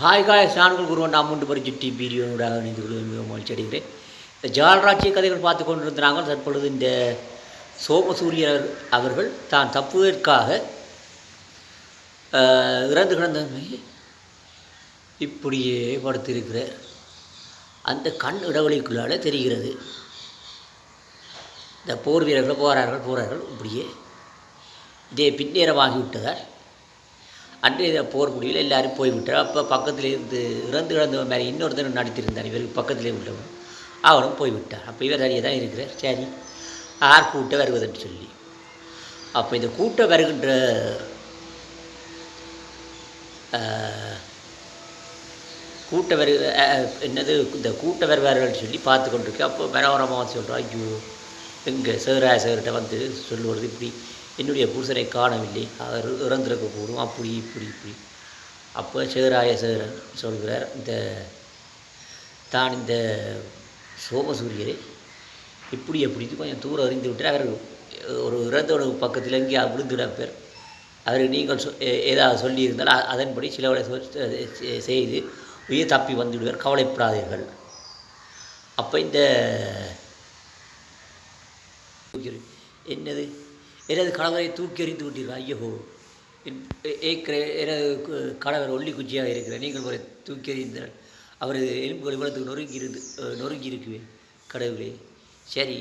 Hi காய் சான்கள் குருவன். அம்மூண்டு பறிச்சு D வீடியோடாக இணைந்து கொள்வது மிகவும் மகிழ்ச்சி அடைகிறேன். இந்த ஜால்ராட்சிய கதைகள் பார்த்து கொண்டிருந்தாங்க தற்பொழுது இந்த சோமசூரியர் அவர்கள் தான் தப்புவதற்காக இறந்து கிடந்தமை இப்படியே படுத்திருக்கிறார். அந்த கண் இடைவெளிக்குள்ளால தெரிகிறது. இந்த போர் வீரர்கள் போகிறார்கள் போகிறார்கள் இப்படியே இதே பின்னேரமாகிவிட்டதால் அன்றைய போர் முடிவில் எல்லாரும் போய்விட்டார் அப்போ பக்கத்தில் இருந்து இறந்து இழந்தவன் மேலே இன்னொருத்தர் நடித்திருந்தான் இவருக்கு பக்கத்திலே உள்ளவர். அவரும் போய்விட்டார் அப்போ இவர் அறிய தான் இருக்கிறார். சரி ஆர் கூட்ட வருவதுன்னு சொல்லி. அப்போ இந்த கூட்ட வருகின்ற கூட்ட வரு என்னது இந்த கூட்ட வருவார்கள் சொல்லி பார்த்து கொண்டிருக்கேன். அப்போ மனோரமாக சொல்கிறோம் ஐயோ எங்கே சேராய சேர்கிட்ட வந்து சொல்லுவது இப்படி. என்னுடைய புருஷரை காணவில்லை. அவர் இறந்திருக்கக்கூடும் அப்படி இப்படி இப்படி. அப்போ சேராய சேரன் சொல்கிறார் இந்த தான் இந்த சோமசூரியரை இப்படி எப்படி கொஞ்சம் தூரம் அறிந்து விட்டு அவர் ஒரு இறந்தவனுக்கு பக்கத்தில் எங்கேயா விழுந்துட பேர். நீங்கள் சொ ஏதாவது சொல்லியிருந்தால் அதன்படி சிலவரை செய்து உயிர் தப்பி வந்துவிடுவார். கவலைப்படாதீர்கள். அப்போ இந்த என்னது? எனது கணவரை தூக்கி எறிந்து விட்டீர்கள். ஐயோ என் எனது கணவர் ஒல்லி குச்சியாக இருக்கிறார். நீங்கள் அவரை தூக்கி எறிந்தால் அவரது எலும்புகள் இவ்வளத்துக்கு நொறுங்கி இருந்து நொறுங்கி இருக்குவேன் கடவுளே. சரி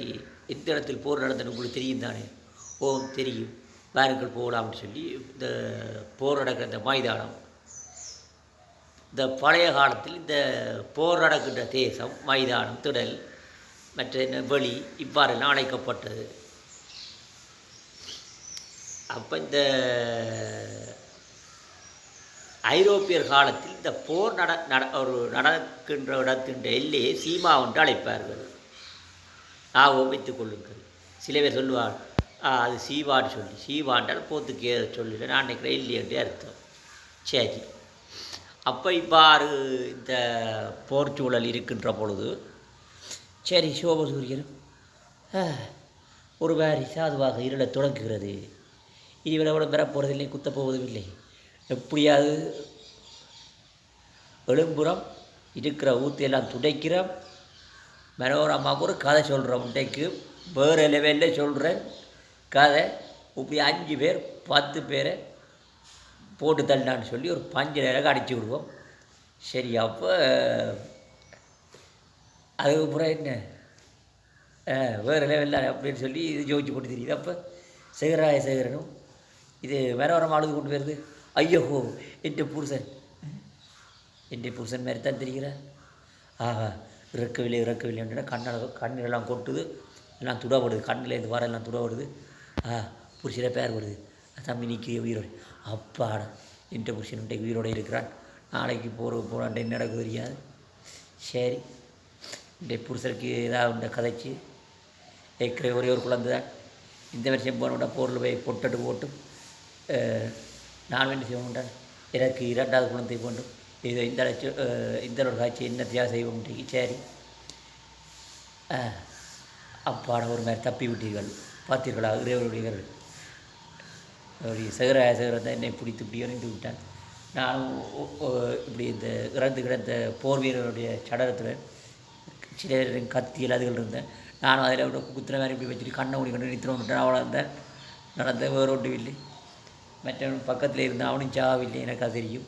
எந்த இடத்தில் போர் நடந்தது உங்களுக்கு தெரியும் தானே? ஓ தெரியும். வாருங்கள் போகலாம்னு சொல்லி இந்த போர் நடக்கிற இந்த மைதானம் இந்த பழைய காலத்தில் இந்த போர் நடக்கின்ற தேசம் மைதானம் திடல் மற்ற என்ன வெளி இவ்வாறெல்லாம் அணைக்கப்பட்டது. அப்போ இந்த ஐரோப்பியர் காலத்தில் இந்த போர் நட நட ஒரு நடக்கின்ற இடத்தின் எல்லையை சீமா என்று அழைப்பார்கள். நான் ஒப்பித்துக் கொள்ளுங்கள். சில பேர் சொல்லுவார் "ஆ, அது சீவான்னு சொல்லி சீவாண்டால் போத்துக்கே சொல்லல நான் நினைக்கிறேன் இல்லை என்று அர்த்தம். சரி. அப்போ இவ்வாறு இந்த போர் சூழல் இருக்கின்ற பொழுது சரி சோபசூரியன் ஒரு வாரி சாதுவாக இருளத் தொடங்குகிறது. இனி விடவிடம் பெறப்போவதில்லை குத்தப் போவதும் இல்லை. எப்படியாவது எழும்புறம் இருக்கிற ஊத்தையெல்லாம் துடைக்கிறோம். மனோரமாவுக்கு ஒரு கதை சொல்கிறோம் இன்றைக்கு. வேறு லெவலில் சொல்கிறேன் கதை இப்படி அஞ்சு பேர் பத்து பேரை போட்டு தள்ளான்னு சொல்லி ஒரு பஞ்சு நேரம் அடித்து விடுவோம். சரி அப்போ அதுக்கப்புறம் என்ன? ஆ, வேறு லெவலில் அப்படின்னு சொல்லி இது ஜோதிச்சு போட்டு தெரியுது. அப்போ சேகராய சேகரனும் இது வேற வர ஆளுக்கு கொண்டு வருது ஐயோ என் புருஷன். என் புருஷன் மாதிரி தான் தெரிகிற. ஆஹா இறக்கவில்லை இறக்கவில்லை என்ற கண்ணால் கண்ணிலெல்லாம் கொட்டுது. எல்லாம் துடப்படுது கண்ணில் இருந்து வர எல்லாம் துடப்படுது. ஆ புருஷனை பேர் வருது. தம்பி நிற்கிற உயிரோடு. அப்பாடா என் புருஷன் இன்றைக்கு உயிரோடு இருக்கிறான். நாளைக்கு போகிற போகிறான் என்ன நடக்கு தெரியாது. சரி இன்றைய புருஷருக்கு ஏதாவது இந்த கதைச்சு? ஏற்கனவே ஒரே ஒரு குழந்தை தான் இந்த வருஷம் போனோட போரில் போய் பொட்டட்டு போட்டு நான் என்ன செய்வோம் மாட்டேன் எனக்கு இரண்டாவது குழந்தை போண்டும் இது இந்த லட்சம் இந்த ஒரு காட்சி என்ன தியாக செய்வோம் சரி. அப்பாட ஒரு மாதிரி தப்பி விட்டீர்கள். பார்த்தீர்களா? இறைவருடைய அவருடைய சேகராய சேகரத்தை என்னை பிடித்து இப்படி எறிந்து விட்டான் நானும் இப்படி இந்த இறந்து கிடந்த போர் வீரருடைய சடலத்தில் சில கத்தியில் அதுகள் இருந்தேன். நானும் அதில் விட குத்துற மாதிரி இப்படி வச்சுட்டு கண்ணை முடி கண்டு நிறுத்தின விட்டேன் அவ்வளோ இருந்தேன் நடந்த வேறு ஒன்றும் இல்லை. மற்றவன் பக்கத்தில் இருந்தால் அவனும் சாவில்லை எனக்கு அது தெரியும்.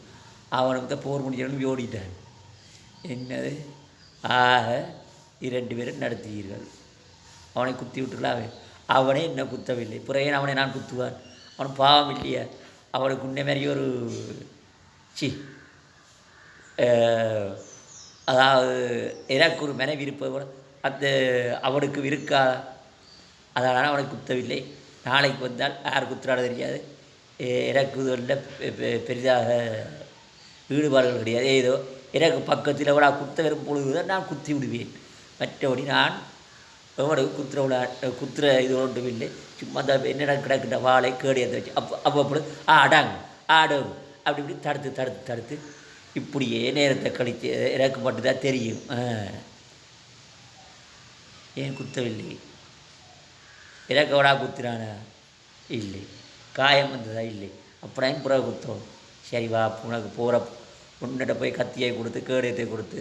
அவனுக்கு தான் போர் முடிஞ்சவனும் ஓடிட்டான். என்னது? ஆக இரண்டு பேரும் நடத்துகிறீர்கள் அவனை குத்தி விட்டுலாம் அவனே என்ன குத்தவில்லை. பிறகு அவனை நான் குத்துவான். அவன் பாவம் இல்லையா. அவனுக்கு உன்ன மாதிரி ஒரு சி அதாவது எனக்கு ஒரு மனைவி இருப்பது போல அந்த அவனுக்கு இருக்கா? அதனால் அவனை குத்தவில்லை. நாளைக்கு வந்தால் யார் குத்துறாட தெரியாது. எனக்கு இதில் பெ- பெ- பெரிதாக ஈடுபாடுகள் கிடையாது. ஏதோ எனக்கு பக்கத்தில் விட குத்த வரும் பொழுது தான் நான் குத்தி விடுவேன். மற்றபடி நான் எவனுக்கு குத்துற விழா குத்துற இது ஒன்றும் இல்லை. சும்மா அந்த என்னடா கிடக்கின்ற வாழை கேடு எடுத்து வச்சு அப்போ அப்போ அப்படி ஆடாங்க ஆடும் அப்படி இப்படி தடுத்து தடுத்து தடுத்து இப்படியே நேரத்தை கழித்து எனக்கு மட்டும்தான் தெரியும். ஏன் குத்தவில்லை? எனக்கு விடா குத்துறானா? இல்லை. காயம் வந்ததா? இல்லை. அப்புறம் புற குத்தோம் சரி வா உனக்கு போகிற உன்னிட்ட போய் கத்தியை கொடுத்து கேடயத்தை கொடுத்து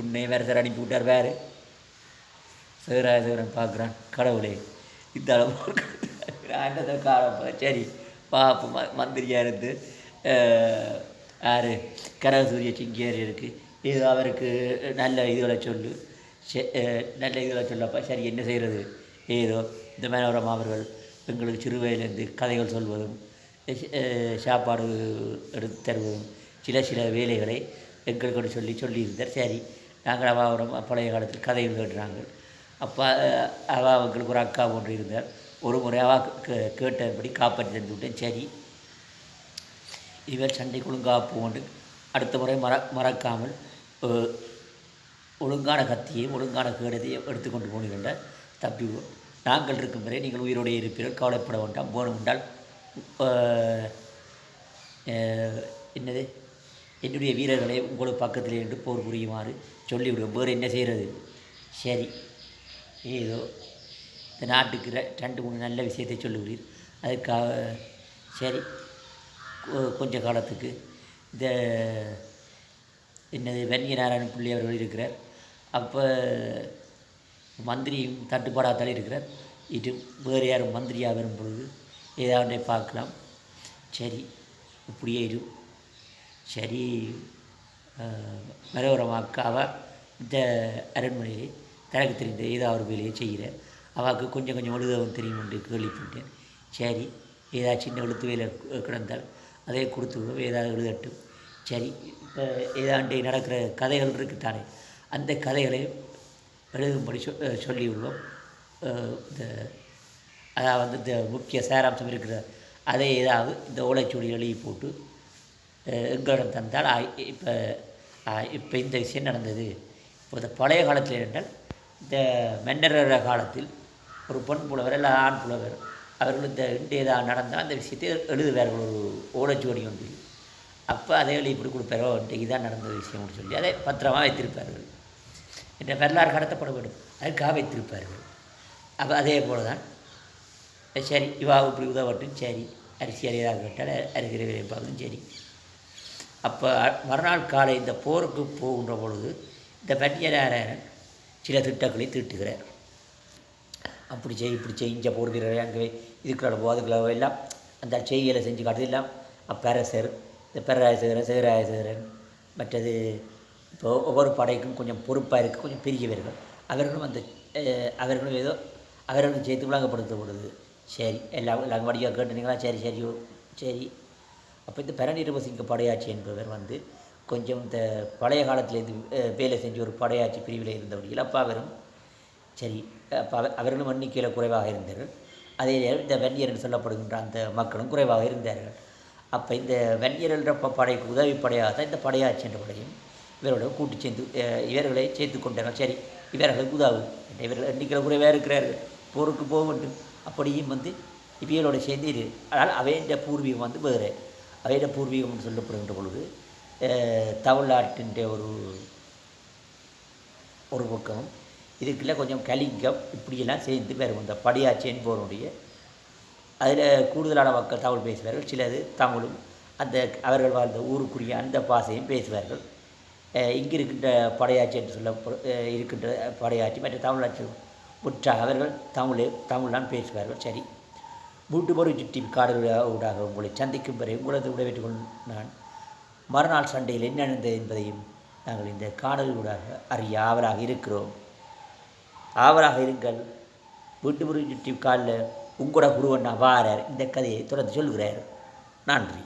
உன்னை வேறு சார் அனுப்பி விட்டார் வேறு. சேராய சேரன் பார்க்குறான். கடவுளே இந்த அளவு என்னத்தை சரி பாப்பு ம மந்திரியாக இருந்து யார்? கரகசூரிய சிங்கேரி இருக்குது இது அவருக்கு நல்ல இதுகளை சொல்லு. நல்ல இதுகளை சொல்லப்பா. சரி என்ன செய்கிறது ஏதோ இந்த மேனவரம் அவர்கள் எங்களுக்கு சிறு வயதிலிருந்து கதைகள் சொல்வதும் சாப்பாடு எடுத்து தருவதும் சில சில வேலைகளை எங்களுக்கு சொல்லி சொல்லியிருந்தார். சரி நாங்கள் அவாவிடம் பழைய காலத்தில் கதைகள் கேட்டுறாங்க அப்போ அவா எங்களுக்கு ஒரு அக்கா ஒன்று இருந்தார். ஒரு முறை அவா கே- கேட்டபடி காப்பாற்றி தந்து விட்டேன். சரி இவர் சண்டை ஒழுங்காப்பு ஒன்று அடுத்த முறை மற மறக்காமல் ஒழுங்கான கத்தியையும் ஒழுங்கான கேடத்தையும் எடுத்துக்கொண்டு போனீர்கள் தப்பி நாங்கள் இருக்கும் வரை நீங்கள் உயிரோடு இருப்பீர்கள். கவலைப்பட வேண்டாம். போனம் என்றால் என்னது? என்னுடைய வீரர்களை உங்களுக்கு பக்கத்தில் என்று போர் புரியுமாறு சொல்லிவிடுவோம் வேறு என்ன செய்கிறது? சரி. ஏதோ இந்த நாட்டுக்கு ரெண்டு மூணு நல்ல விஷயத்தை சொல்லுகிறீர். அதுக்காக சரி. கொஞ்ச காலத்துக்கு. இந்த என்னது? வெண்ணிய நாராயண பிள்ளை அவர்கள் இருக்கிறார். அப்போ மந்திரியும் தட்டுப்பாடாத்தாலே இருக்கிறார். இது வேறு யாரும் மந்திரியாக வரும் பொழுது ஏதாவது பார்க்கலாம். சரி இப்படியே இரு. சரி மரவரம் அக்காவா இந்த அரண்மனையிலே தனக்கு தெரிந்த ஏதாவது ஒரு வேலையை செய்கிறேன் அவாவுக்கு கொஞ்சம் கொஞ்சம் எழுதவும் தெரியும் என்று கேள்விப்பட்டேன். சரி ஏதாவது சின்ன எழுத்து வேலை கிடந்தால் அதை கொடுத்து ஏதாவது எழுதட்டும். சரி இப்போ ஏதாண்டே நடக்கிற கதைகள் இருக்குத்தானே அந்த கதைகளை எழுதும்படி சொ சொல்லியுள்ளோம். இந்த அதாவது வந்து இந்த முக்கிய சாராம்சம் இருக்கிற அதை ஏதாவது இந்த ஓலைச்சுவடி எழுதி போட்டு எங்களிடம் தந்தால் இப்போ இப்போ இந்த விஷயம் நடந்தது. இப்போ இந்த பழைய காலத்தில் என்றால் இந்த மன்னர காலத்தில் ஒரு பெண் புலவர் இல்லை ஆண் புலவர் அவர்கள் இந்த இன்று ஏதாவது நடந்தால் அந்த விஷயத்தை எழுதுவார்கள் ஒரு ஓலைச்சுவடி ஒன்று அப்போ அதை எழுதி இப்படி கொடுப்பாரோ இன்றைக்கு தான் நடந்த விஷயம்னு சொல்லி அதை பத்திரமா வைத்திருப்பார்கள். என்ற வரலாறு கடத்தப்பட வேண்டும் அதற்காக வைத்திருப்பார்கள் அப்போ அதே போல தான் சரி இவா இப்படி உதவட்டும் சரி. அரிசி அறியதாக கேட்டால் அரிசி அறிவியலை சரி. அப்போ மறுநாள் காலை இந்த போருக்கு போகின்ற பொழுது இந்த பன்னியராரன் சில திட்டங்களை தீட்டுகிறார். அப்படி செய் இப்படி செய் இங்கே போர் வீரரை அங்கே இதுக்குள்ள போ எல்லாம். அந்த செய்கைகளை செஞ்சு காட்டுது எல்லாம். அப்பரசர் இந்த பேரரசர் சேகராயசேகரன் மற்றது இப்போ ஒவ்வொரு படைக்கும் கொஞ்சம் பொறுப்பாக இருக்குது கொஞ்சம் பெரியவர்கள் அவர்களும் அந்த அவர்களும் ஏதோ அவர்களும் சேர்த்து விளங்கப்படுத்தப்படுது. சரி எல்லாம் எல்லாம் கேட்டுனீங்களா சரி சரி ஓ, சரி. அப்போ இந்த பரநிருபசிங்க படையாட்சி என்பவர் வந்து கொஞ்சம் இந்த பழைய காலத்திலேருந்து அஹ், வேலை செஞ்சு ஒரு படையாட்சி பிரிவில் இருந்தபடியில் அப்போ அவரும் சரி அப்போ அவர்களும் எண்ணிக்கையில் குறைவாக இருந்தார்கள். அதே நேரம் இந்த வெண்ணியர் என்று சொல்லப்படுகின்ற அந்த மக்களும் குறைவாக இருந்தார்கள். அப்போ இந்த வெண்ணியர் என்ற படைக்கு உதவி படையாக தான் இந்த படையாட்சி என்ற படையும் இவரோட கூட்டு சேர்ந்து இவர்களை சேர்த்து கொண்டனர். சரி இவர்களுக்கு உதவு இவர்கள் எண்ணிக்கையில் குறைவாக இருக்கிறார்கள். போருக்கு போக வேண்டும். அப்படியும் வந்து இவர்களோட சேர்ந்து இரு. ஆனால் அவைய பூர்வீகம் வந்து வேறு. அவைய பூர்வீகம்னு சொல்லப்படுகின்ற பொழுது தமிழ்நாட்டின் ஒரு ஒரு பக்கம். இதுக்குள்ள கொஞ்சம் கலிங்கம் இப்படியெல்லாம் சேர்ந்து வரும் இந்த படியாச்சி என்பவருடைய அதில் கூடுதலான மக்கள் தமிழ் பேசுவார்கள். சிலது தமிழும் அந்த அவர்கள் வாழ்ந்த ஊருக்குரிய அந்த பாசையும் பேசுவார்கள். இங்கு இருக்கின்ற படையாட்சி என்று சொல்ல இருக்கின்ற படையாட்சி மற்ற தமிழாட்சி முற்றாக அவர்கள் தமிழே தமிழ் தான் பேசுவார்கள் சரி. மூட்டு பொறி சுற்றி காடுகள் ஊடாக உங்களை சந்திக்கும் வரை உங்களது விடைபெற்றுக் கொள் நான் மறுநாள் சண்டையில் என்ன நடந்தது என்பதையும் நாங்கள் இந்த காணொலி ஊடாக அறிய ஆவலாக இருக்கிறோம். ஆவலாக இருங்கள். வீட்டு முறை சுற்றி காலில் உங்களோட குருவண்ணா வாரார் இந்த கதையை தொடர்ந்து சொல்கிறார். நன்றி.